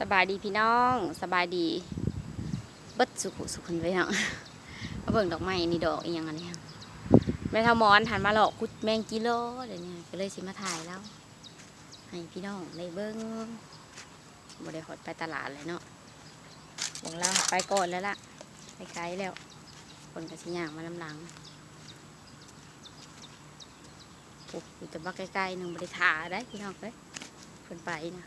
สบายดีพี่น้องสบายดีเบิดสุขสุขุนไปเนาะมาเบิ่งดอกไม้นี่ดอกอียังอันนี้แม่ทามอนหันมาหลอกคุดแมงกิโลเดี๋ยวนี้ก็เลยสิมาถ่ายแล้วให้พี่น้องได้เบิ่งบ่ได้หอดไปตลาดเลยเนาะวงเราไปก่อนแล้วล่ะไปไกลแล้ว คนก็สิย่างมาลำหลังโอ้ยแต่ว่าใกล้ๆหนึ่งบ่ได้ถ่าได้พี่น้องเอ้ยเพิ่นไปนะ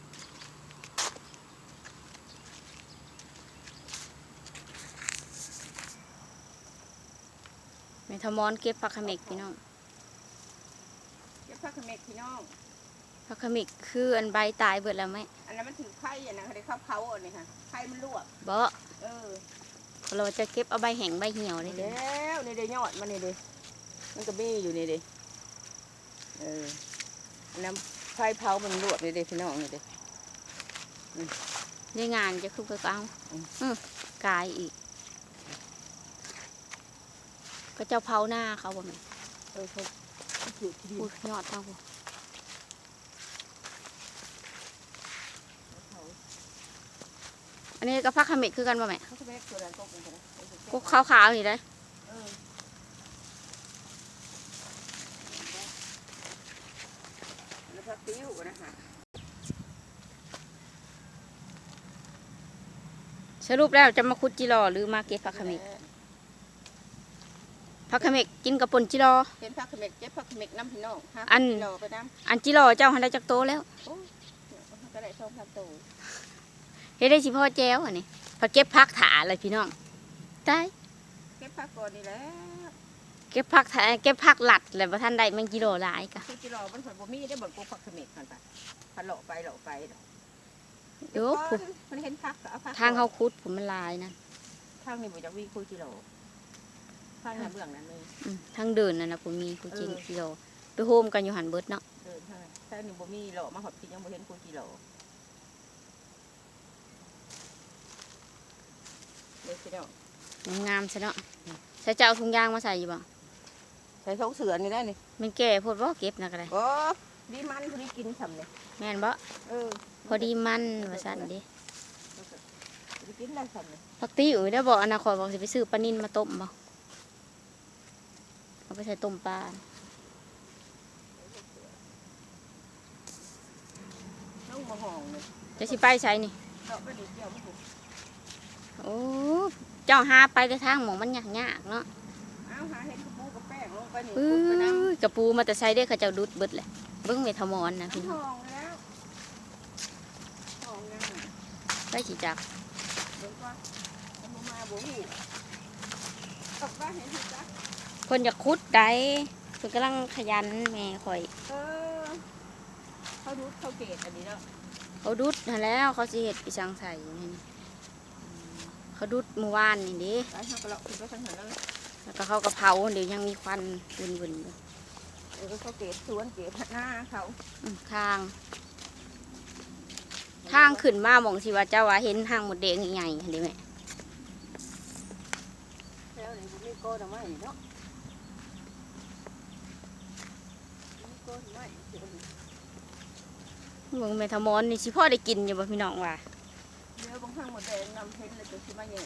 แม่ทามอนเก็บผักขมิกพี่น้องเก็บผักเขม็ดพี่น้องผักขมิกคืออันใบตายเบิดแล้วไหมอันนั้นมันถือไข่อะนะเขาได้ข้าวเผาอะนี่ค่ะไข่มันลวกบ่เออเราจะเก็บเอาใบแห้งใบเหี่ยวได้นี่เลแล้ยวนี่เด้ยอดมันนี่เด้มันก็มีอยู่นี่เด้เอออันนั้นไข่เผามันลวกนี่เด้พี่น้องนี่เด้ในงานจะคือไปเอาอืมอืมกายอีก ก็เจ้าเผาหน้าเขาบ่แม่นเออเขาอยู่ที่ดินพูดยอดเท่าบ่อันนี้ก็ผักขมิกคือกันบ่แม่เขาจะไปตัวนั้นตกลงไปนะก็ขาวๆนี่ได้อเออแล้วผักติ้วนะคะสรุปแล้วจะมาคุดจิรอหรือมาเก็บผักขมิก ผักขมิกกินกับปนจิรอเห็นผักเขม็ดเก็บผักเขม็ดน้ำพี่น้องห้าอัน กิโลไปน้อันจิรอเจ้าหันได้จักโตแล้วำโอ้ยเขาก็ได้ชมทำตัวเฮ็ดได้สิพ่อแจ้วอันนี้พอเก็บผักถาเลยพี่น้องตายเก็บผักก่อนนี่แหละเก็บผักถาเก็บผักหลัดแล้วบ่ทันได้แมงกิโลหลายกะคือจิรอมันผลบ่มีได้บ่กูผักเขม็ดกันไปพันโลไปโลไปดอกโยเดี๋ยวก่อนมันเห็นผักก็เอาผักทางเฮาคุดผมมันหลายนะทางนี้บ่จักวิ่งคุยจิรอ ทางนั้นเบื้องนั้นเลยอืมทางเดินนั่นนะผมมีคุจินเออกิโลไปโฮมกันอยู่หันเบิดเนาะเดินทางนั้นทางนี้บ่มีโลมาหอดพี่ยังบ่เห็นคุยจิรอเด็กพี่น้องงามๆซะเนาะใส่เจ้าเอาถุงยางมาใส่อยู่บ่ใส่ทงเสือนี่ได้นี่มันแก่โพดบ่เก็บนะก็ได้โอ้ดีมันพอดีกินฉ่ำเลยแม่นบ่เออพอดีมันว่าซั่นเดิพอดีกินได้ฉ่ำเลย ผักติ้วได้บ่อนาคตบอกสิไปซื้อปลานิ่นมาต้มบ่ เอาไปใส่ต้มปลาน้องมาห้องเลยจะสิไปใส่นี่ เราไปดีเดียวมันถูกโอ้ เจ้าหาไปแต่ทางหมองมันยากๆเนาะเอาหาเห็ดกระปูกระแป้งลงไปนี่ปื้คุดไปน้ำยกระปูมาแต่ใส่ได้เขาเจ้าดุดเบิดเลยเบิ้งเมทามอนนะพี่น้ห้ององแล้วห้องยังไงไปสิจักเดี๋ยวก่อนเอามามาบ่หูตกว่าเห็นสิจ๊ะ เพิ่นอยากคุดได้เพิ่นกำลังขยันแม่ข่อย เออเขาดูเขาเกตอันนี้แล้วเขาดุดนั่นแล้วเขาสิเฮ็ดปีสังใส่นี่นี่เขาดุดเมื่อวานนี่เดิไปทางกระเลาะคุณก็ทางหันแล้วแล้วก็เขากระเพราเดี๋ยวยังมีควันวุ่นๆอยู่เออเขาเกตสวนเกตหน้าเขาอืมทาง ทางขึ้นมาหมองสิว่าเจ้าว่าเห็นทางหมดแดงใหญ่ๆเห็นไหมแล้วนี่บ่มีโก้ดอกไม้เนาะมีโก้ดอกไม้เดี๋ยว เบิ่งแม่ทามอนนี่สิพ่อได้กินอยู่บ่พี่น้องว่าเดี๋ยวบางครั้งหมดแดงนำเพ็นเลยจะสิมาแย่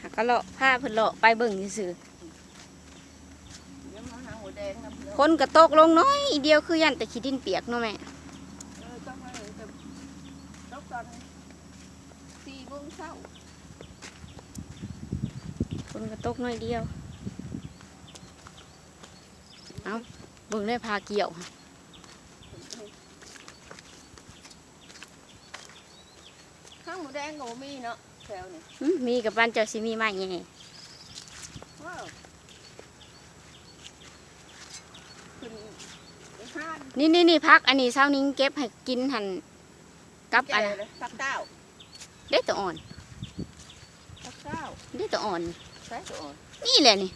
หากก็เลาะผ้าเพิ่นเลาะไปเบิ่งซื่อเดี๋ยวมาหาหมดแดงนำๆคนก็ตกลงน้อยเดียวคือยันแต่ขี้ดินเปียกเนาะแม่เออต้องมาจะตกตอนสี่โมงเช้าคนก็ตกน้อยเดียว เอาเบิ่งได้พาเกี่ยวข้า หมูแดงก็บ่มีเนาะแถวนี่อืมมีกับบ้านเจ้าสิมีมาไงว้าวขึ้นไปห้านนี่นี่นี่พักอันนี้เช้านี้เก็บให้กินหันกับอันแก่น่ะเลยปักเก้าเด็ดตัวอ่อน ปักเก้าเด็ดตัวอ่อน ใช่ตัวอ่อนนี่แหละนี่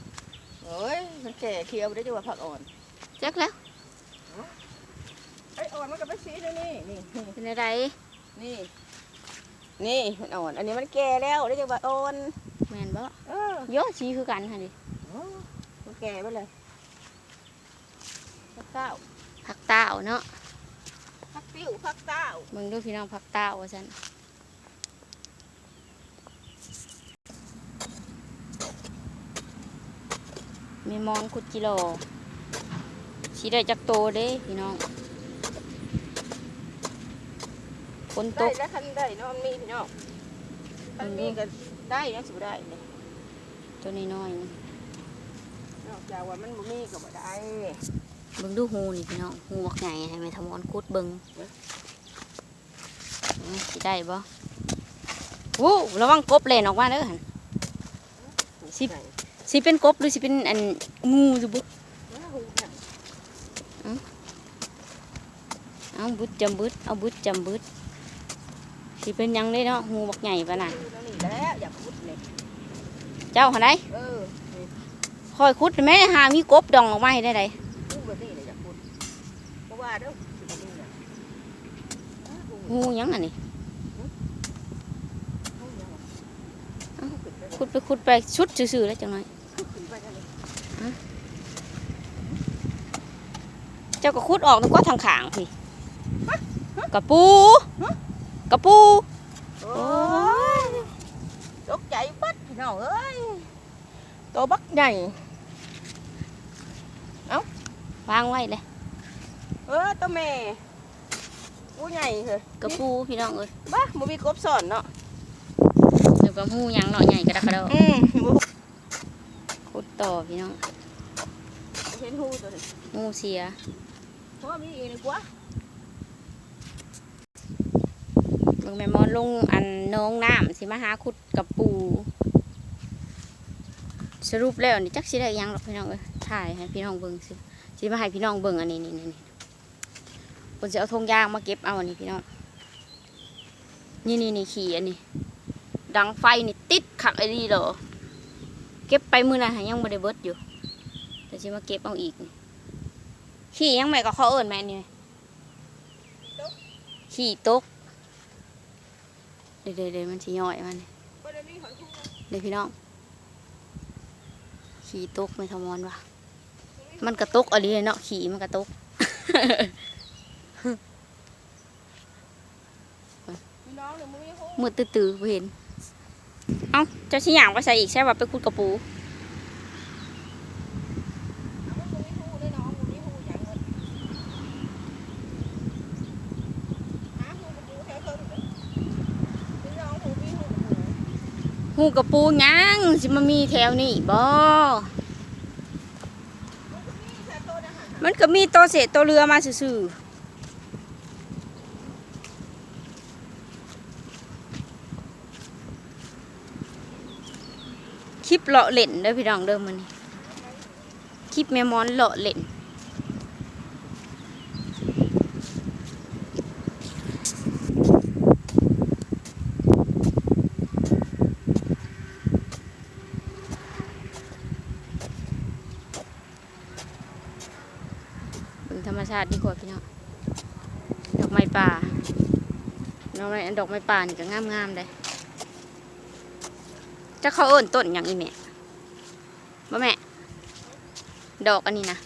เอ้ยมันแก่เคี้ยวไม่ได้จะว่าผักอ่อนจักแล้วไอ้อ่อนมันก็ไปสีเลยนี่นี่นี่เป็นอะไรนี่ นี่มันอ่อน อันนี้มันแก่แล้วได้จะว่าอ่อนแม่นบ่เออโยสีคือกันค่ะดิโอ้มันแก่ไปเลยปักเก้าผักเต้าเนาะพักติ้วพักเต้าเบิ่งดูพี่น้องผักเต้าว่าซั่นมีมอนคุดกิโลสิได้จักโตเด้พี่น้อง ฝนตได้ก แล้วคันได้เนาะมันมีพี่น้องคันมีก็ได้ยังสิบ่ได้เลยตัวน้อยๆนี่นอกจากว่ามันบ่มีก็บ่ได้เบิ่งดูหูนี่พี่น้องหูบักใหญ่ให้แม่ทำมอนคุดเบิ่งอืมสิได้บ่วู้ระวังกบเล่นออกมาเด้อหั่น สิสิเป็นกบหรือสิเป็นอันงูอยู่บุเอาบุดจำบุดเอาบุดจำบุด สิเป็นหยังได้เนาะหูบักใหญ่ปะน่ะนี่แล้วอยากพุดเลยเจ้าหันไดเออนี่คอยคุดแม่หามีกบดองออกมาให้ได้ไดพูดแบบนี้เลยอยากพุดเพราะว่าเด้อสิบ่มีน่ะอ้าวงูหยังอันนี้เอาอย่างวะเอาขึ้นไปคุดไปคุดไปชุดซื่อๆแล้วจังหน่อยขึ้นไปได้เลยเจ้าก็คุดออกแล้วก็ทางขางพี่กระปู กระปูโอ้ยตกใจปัดพี่น้องเอ้ยตัวบักใหญ่วางไว้เลย เออตัวแม่กูใหญ่เหรอกระปูพี่น้องเอ้ยบ้าบ่มีกบสอนเนาะเดี๋ยวกับหูหยังเนาะใหญ่กระดักกระเดออืมบ่คุดต่อพี่น้อง เห็นหูตัวนี้งูเสียเพราะว่ามีอีกนี่กว่า เบิ่ งแม่มอนลงอันน้องน้ำสิมาหาคุดกระปู สรุปแล้วนี่จักสิได้ยังหรอกพี่น้องเอ้ยถ่ายให้พี่น้องเบิ่งสิสิมาให้พี่น้องเบิ่งอันนี้นี่นี่นี่คนจะเอาธงยางมาเก็บเอาอันนี้พี่น้องนี่นี่นี่ขี่อันนี้ ดังไฟนี่ติดขักไอ้นี่เหรอเก็บไปมือนั้นหายังบ่ได้เบิดอยู่ แต่สิมาเก็บเอาอีก ขี่ยังแม่ก็เขาเอิ้นแม่นี่ขี่ตก เดี๋ยวเดี๋ยวเดี๋ยวมันสิย่อยมันนี่บ่ได้มีหอยหูเดี๋ยวพี่น้อง ขี่ตกไม่ทมอนวะมันกระตกอะไรเนาะขี่มันกระตกพี่น้องเนี่ยมึงมีหูมืดตื้อๆบ่เห็น เอ้าเจ้าชิหยางไปใส่อีกใช่ป่ะไปคุดกระปู มึงมีหูได้น้องมึงมีหูอย่างเงินหาหูกระปูแถวเพิ่นเด้อพี่น้องหูมีหูกระปู หูกระปูยังสิมามีแถวนี้บ่มันก็มีตัวเศษตัวเรือมาซื่อๆคลิปเลาะเล่นเด้อพี่น้องเด้อมันคลิปแม่มอนเลาะเล่น เบิ่งธรรม ชาติดีกว่าพี่น้องดอกไม้ป่าดอกไม้ดอกไม้ป่านี่ก็งามงามๆเลยจะเขาเอิ้นต้นอย่างอีแม่บ่แม่ ดอกอันนี้นะ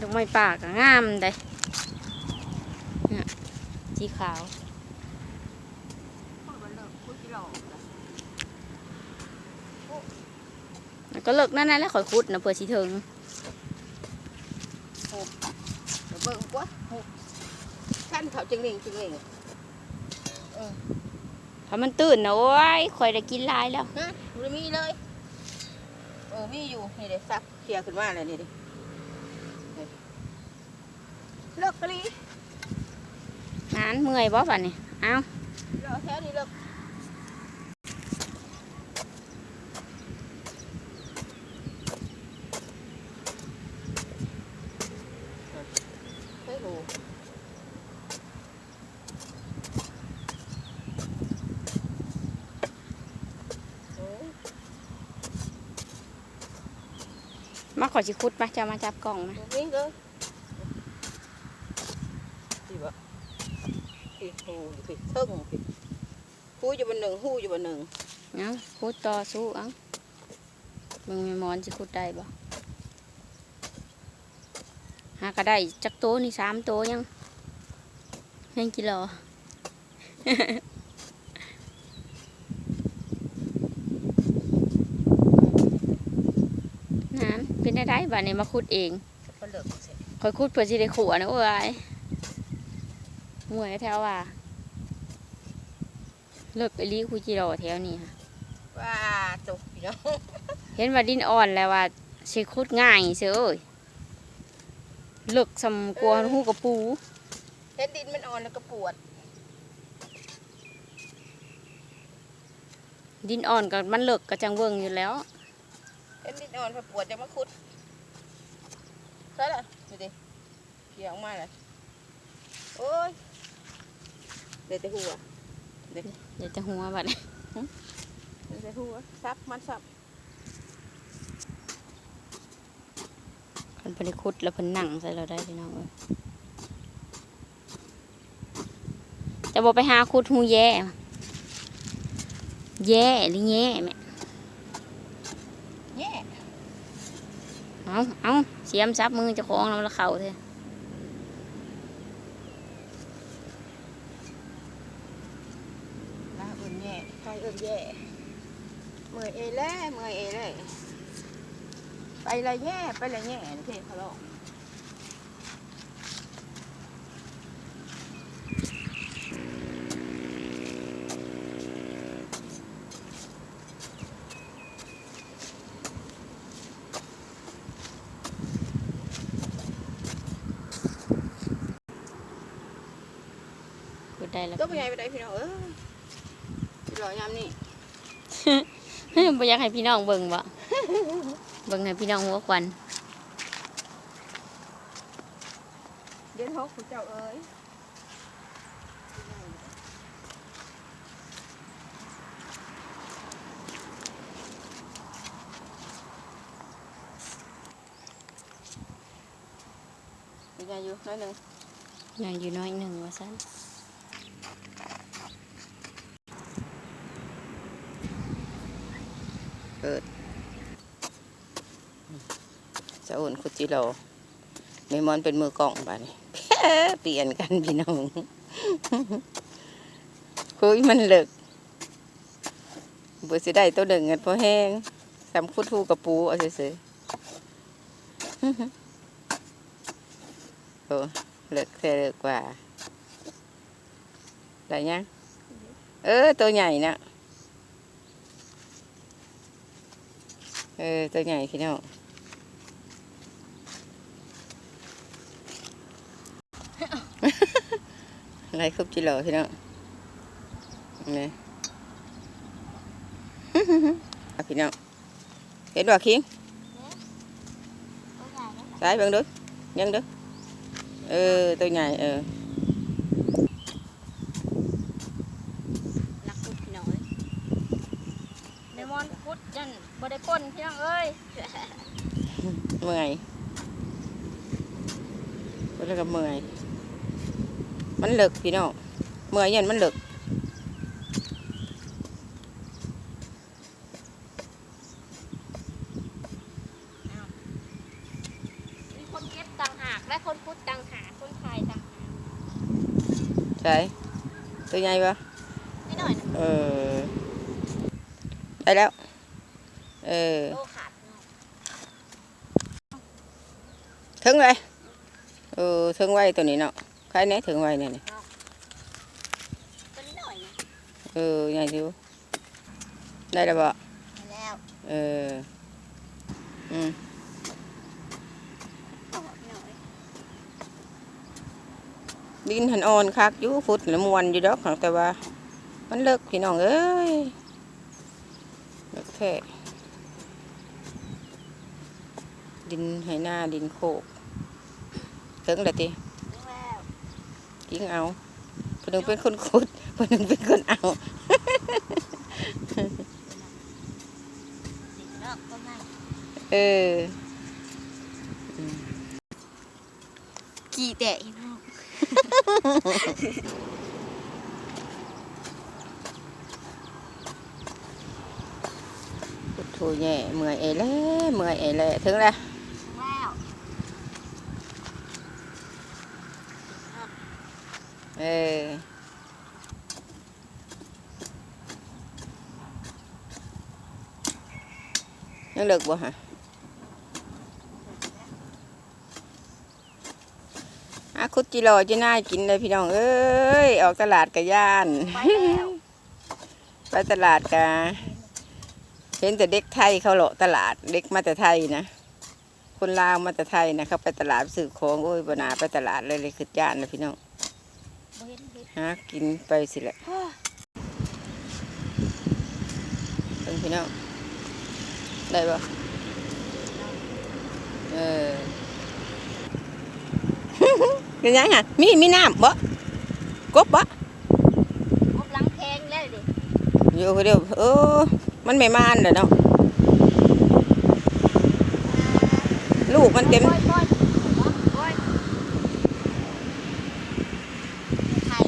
ดอกไม้ป่าก็งามเลยเนี่ยสีขาว พูดมันเลิกพูดที่หลอกนะ แล้วก็ เลิกนั่นนั่นแหล้วข่อยคุดนะเพื่อสิถึงเดี๋ยวเบิ่งกว่าหูขั้นเขาจึงเล่งจึงเล่งถ้ามันตื่นนะโอ้ยข่อยได้กินหลายแล้วฮะมันมีเลย เออ มีอยู่นี่เดี๋ยวซักเคลียร์ขึ้นมาเลยนี่ดินี่เลิกกะลีนานเมื่อยบ่ฝันนี่เอ้าเลิกแถวนี้เลิก มาขอสิคุดมาจะมาจับกล่องมาวิ่งเลยดีบ่พี่หูพี่เทิงพี่หูอยู่บนหนึ่งหูอยู่บนหนึ่งเนาะขุดต่อสู้เอ้ามึงม่หมอนสิขุดได้บ่หาก็ได้จักโตนี่สามโตยังยังกิโล นั้นเป็นได้ได้ บ้านนี้มาขุดเองก็เลิกเสร็จคอยขุดเพื่อสิได้ขัวนะเอ้ยมวยแถวว่าเลิกไปลีคุจิโร่แถวนี้ค่ะว่าจบพี่น้องเห็นว่าดินอ่อนแล้วว่าสิขุดง่ายเสียเอ้ยเลิกสำกลัวหูกระปูเห็นดินมันอ่อนแล้วก็ปวด ดินอ่อนก็มันเลิกก็จังเวิงอยู่แล้วเห็นดินอ่อนพอปวดจะมาขุดใช่ละดูดิเกี่ยวออกมาเลยโอ้ยเดี๋ยวแต่หัวเดี๋ยวจะหัวบัดนี้เดี๋ยวแต่หัวซับมันซับคันไปได้ขุดแล้วเพิ่นนั่งใส่เราได้พี่น้องเอ้ยจะบอกไปหาขุดหูแย่มาแย่หรือแย่แม่แย่เอาเอาเสียมซับมือจะคล้องแล้วมันเข่าเธอะลาเอิญแย่ใครเอิญแย่เมื่อยเอเล่เมื่อยเอเล่ไปละแย่ไปละแย่นี่เพลงเขาลอ ได้แล้วก็ไปไงไปได้พี่น้องเออพี่รอยามนี่บ่อยากให้พี่น้องเบิ่งบ่เบิ่งให้พี่น้องหัวควันเดือนหกคุณเจ้าเอ้ยเป็นไงอยู่น้อยหนึ่งยังอยู่น้อยหนึ่งว่าซั่น จะโอนคุจิโร่เมมอนเป็นมือกล่องบ้านี้เปลี่ยนกันพี่น้องคุยมันเลิกบุสิได้ตัวหนึ่งเงินพอแห้งสำคุดทูกับปูเอาเฉยๆโอ้เลิกแค่เลิกกว่าได้ยังเออตัวใหญ่นะ เออตัวใหญ่พี่น้องอะไรคุบจิโร่พี่น้องนี่อะพี่น้องเห็นบ่คิงใส่เบิ่งดูยังดูเออตัวใหญ่เออ นักขุดพี่น้องเอ้ยเดมอนขุดจัน บ่ได้ป่นพี่น้องเอ้ยเมื่อยก็แล้วก็เมื่อย มันเลิกพี่น้อง เมื่อยยันมันเลิกมีคนเก็บต่างหาก และคนขุดต่างหาก คนขายต่างหาก ใช่ ตัวใหญ่ปะนิดหน่อยนะเออ ได้แล้ว เออโลขาดถึงเลยเออถึงไว้ตัวนี้เนาะใครเนี้ยถึงไว้เนี่ยนี่ยเออใหญ่ดูได้แล้วบ่แล้วเอออืมดินหันอ่อนคักอยู่ฟุตละมวนอยู่ดอกของแต่ว่า มันเลิกพี่น้องเอ้ยเลิกแท้ ดินให้หน้าดินโคกถึงแล้วติแล้วกิ้งเอาคนหนึ่งเป็นคนขุดคนหนึ่งเป็นคนเอาสิเนาะก็ง่ายเออกี่แตะพี่น้องผู้แย่เมื่อยเอเล่เมื่อยเอเล่ถึงแล้วว้าว เออยังเลิกบ่ฮะอาคุดจิโร่จีน่ากินเลยพี่น้อง เอ้ย ออกตลาดกะย่าน ไปแล้วไปตลาดกะเห็นแต่เด็กไทยเขาเลาะตลาดเด็กมาแต่ไทยนะ คนลาวมาแต่ไทยนะเขาไปตลาดซื้อของโอ้ยบนาไปตลาดเลยเลยคือย่านนะพี่น้องบ่เห็นเห็นหากินไปสิแหละเพิ่งพี่น้องได้ปะเออเป็นยังไงมีมีน้ำบ่กบบ่กบหลังแพงแล้วดิอยู่คนเดียวเออ มันไม่มานเลยเนาะลูกมันเต็ม ปล่อยปล่อยปล่อยไข่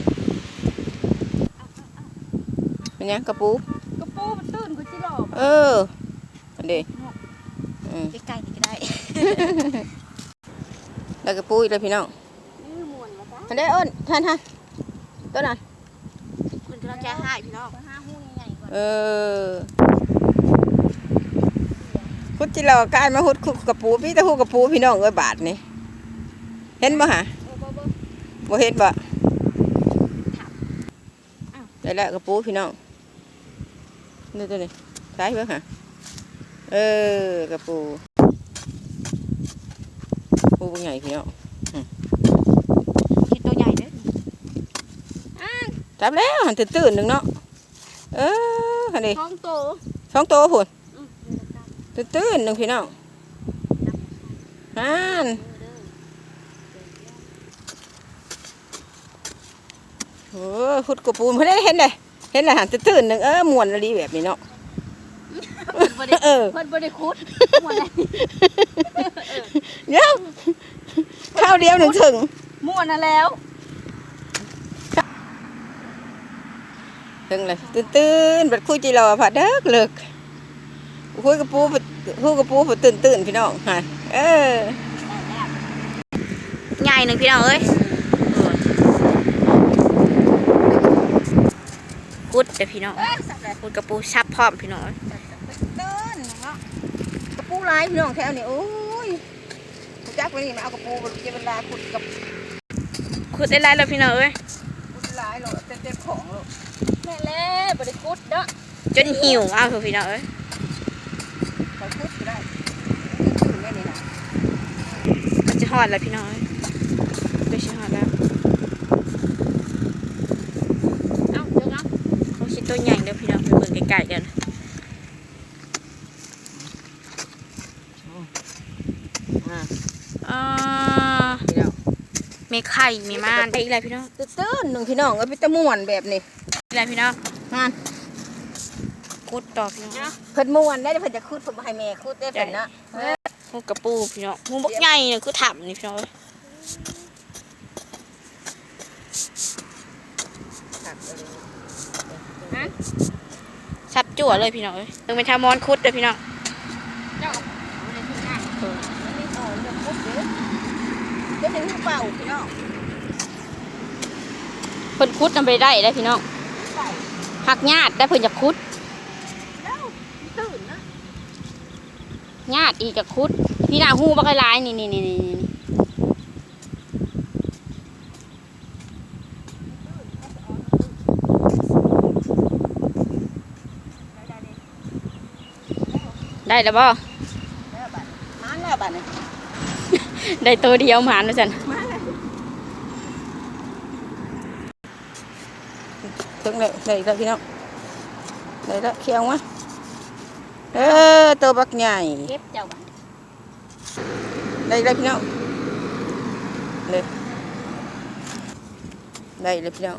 เป็นยังกระปูกระปูมันตื่นกูจิหลอกเอออันเดีอืมใกล้ๆนี่ก็ได้ แล้วกระปูอีกแล้วพี่น้องนี่ม่วนมาจ้ะอันเดีอ้นท่านท่านต้นน่ะคุณกำลังจะหายพี่น้องห้าหูใหญ่ๆก่อนเออพุดจิรอกายมาหุดคุกกระปูพี่ตะหูกระปูพี่น้องเอ้ยบาทนี่เห็นบ่ฮะโอ้บ่บ่บ่เห็นบ่ได้แล้วกระปูพี่น้อง นี่ตัวนี้ใช่เบิ่งฮะเออกระปู ปูใหญ่พี่น้องคิดตัวใหญ่เด้อจับแล้วหันตื่นๆหนึ่งเนาะ เออหันดิท้องโตสองตัวพุ่นอืมตื่นๆหนึ่งพี่น้องฮันโอ้ขุดกระปูไม่ได้เห็นเลย เห็นเลยหันตื่นๆหนึ่งเออมวนอะไรแบบนี้เนาะบ่ได้เออ เพิ่นบ่ได้คุดม่วนเลยเดี๋ยวข้าวเดียวหนึ่งถึง ม่วนน่ะแล้วถึงเลยตื่นๆบัดคุยจีรอผัดเด้อเลิกคุยกระปูผัดคุยกระปูผัดตื่นๆพี่น้องฮะเออ ใหญ่หนึ่งพี่น้องเอ้ย กุดเด้อพี่น้องกุดกระปูชับพร้อมพี่น้องเอ้ยตื่นเนาะกระปูลายพี่น้องแถวนี้โอ้ยจักไปนี่มาเอากระปูบนเจเวลาขุดกับขุดได้หลายแล้วพี่น้องเอ้ยขุดลายหรอเต็มๆของหรอแม่แล้วบ่ได้ขุดเด้อจนหิวเอาเถอะพี่น้องเอ้ยขอขุดก็ได้ตื่นแม่นี่นะมันจะฮอดแล้วพี่น้องเอ้ยก็สิฮอดแล้วเอ้าเดี๋ยวนะเขาสิ ตัวใหญ่เด้อพี่น้องไปเบิ่งไกลๆกันอ่าอ่าพี่น้องมีไข่มีม่านได้อีกแล้วพี่น้องตื่นๆหนึ่งพี่น้องก็เป็นตะม่วนแบบนี้อีกแล้วพี่น้องงานขุดต่อพี่น้องเพิ่นม่วนได้เพิ่นจะขุดเพิ่นบ่ให้แม่ขุดได้เพิ่นนะหูกระปูพี่น้องหูบักใหญ่เนี่ยคือถ่ำนี่พี่น้อง เอ้ยซับจั่วเลยพี่น้องเอ้ยต้องเป็นทามอนคุดเด้อพี่น้องเป็นถึงเป่าพี่น้องเพิ่นคุดนำไปได้ได้พี่น้องหักญาติได้เพิ่นจะคุดตื่นนะญาติอีกจะคุด พี่นาหูบักหลายๆนี่นี่นี่นี่นี่ ได้แล้วบ่แล้วบัดมาแล้วบัดนี้ได้ตัวเดียวหมานแล้วจันมาแล้วถึงแล้วได้อีกแล้วพี่น้องได้แล้วเคียงวะเออตัวบักใหญ่เก็บเจ้าบ่ได้อีกแล้วพี่น้องเลยได้อีกแล้วพี่น้อง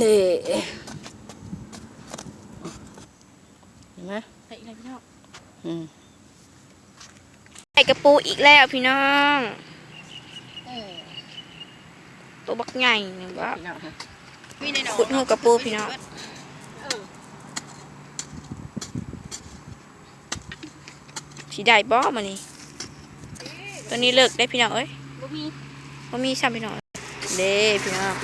นี่เห็ ใส่กระปูอีกแล้วพี่น้องตัวบักใหญ่นะว่าขุดหูกระปูพี่น้องสีได้บ้อมานี่ตอนนี้เลิกได้พี่น้องเอ้ยบ่มีบ่มีซ้พี่น้องเด้พี่น้อง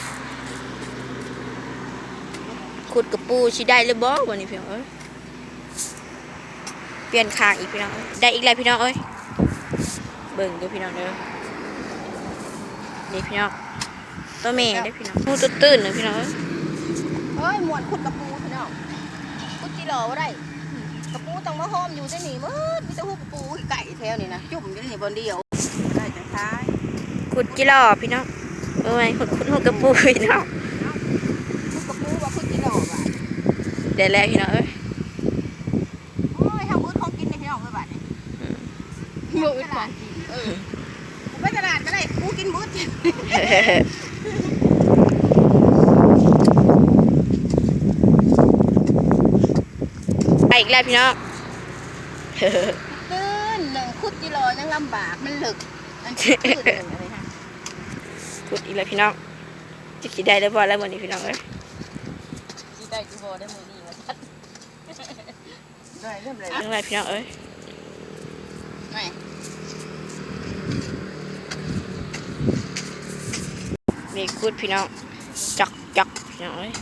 ขุดกระปูชีได้เลยบ่มานี่พี่น้องเอ้ย เปลี่ยนคางอีกพี่น้องเอ้ยได้อีกแล้วพี่น้องเอ้ย เบิ่งเดูพี่น้องเด้อนี่พี่น้อง ตัวแม่ได้อพี่น้องมูตัวตื้นเลยพี่น้องเอ้ยเฮ้ยหมวนขุดกระปูพี่น้องขุดจีหล่อว่าได้กระปูต้องมาห้อมอยู่ได้หนีมืดมีแต่หูกระปูไก่แถวนี่นะจุ่มอยู่นี่บนเดียวได้จังท้ายขุดกี่รอบพี่น้องเอ้ยขุดขุดหัวกระปูพี่น้องขุดกระปูว่าขุดจีหล่อว่ะได้แล้วพี่น้องเอ้ย โอ้ยทำมืดของกินในพี่น้องเลยบัดนี้ บ่อึดของเออไปตลาดก็ได้ปูกินมืดไปอีกแล้วพี่น้องตื้นหนึ่งขุดจีหล่อยังลำบากมันเหลึกอันนี้ตื้นหนึ่งอะไรฮะขุดอีกแล้วพี่น้องจะคิดได้แล้วบ่แล้ววันนี้พี่น้องเอ้ยสิได้สิบ่ได้มื้อนี้ว่าซั่นได้เริ่มเลยทั้งหลายพี่น้องเอ้ย ไม่นี่ขุดพี่น้องจักจักพี่น้องเอ้ย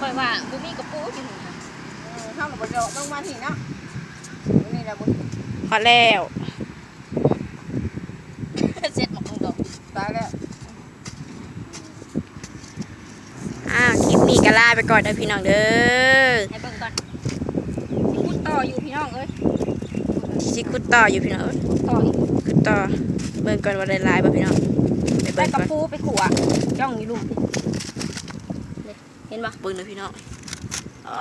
ค่อยว่าบ่มีกระปูอยู่นี่ค่ะเออเข้าหลับบดต้องมาทีเนาะนี่แหละบุญพอแล้วเสร็จหมดมึงดอกตายแล้วอ่าคลิปนี้ก็ลาไปก่อนเด้อพี่น้องเด้อ ให้เบิ่งก่อนสิพูดต่ออยู่พี่ น้องเอ้ยสิขุดต่ออยู่พี่น้องเอ้ยต่ออีกขุดต่อเบิ่งก่อนว่าได้หลายบ่พี่น้องไปได้เบิ่งกระก่อนปูไปขัวจ้องอยู่ลุมเห็นบ่เบิ่งเด้อพี่น้องอ๋อ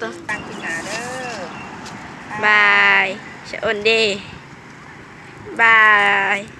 ตัว ตั้งขึ้นหนาเด้อบายชะอ่อนเด้บาย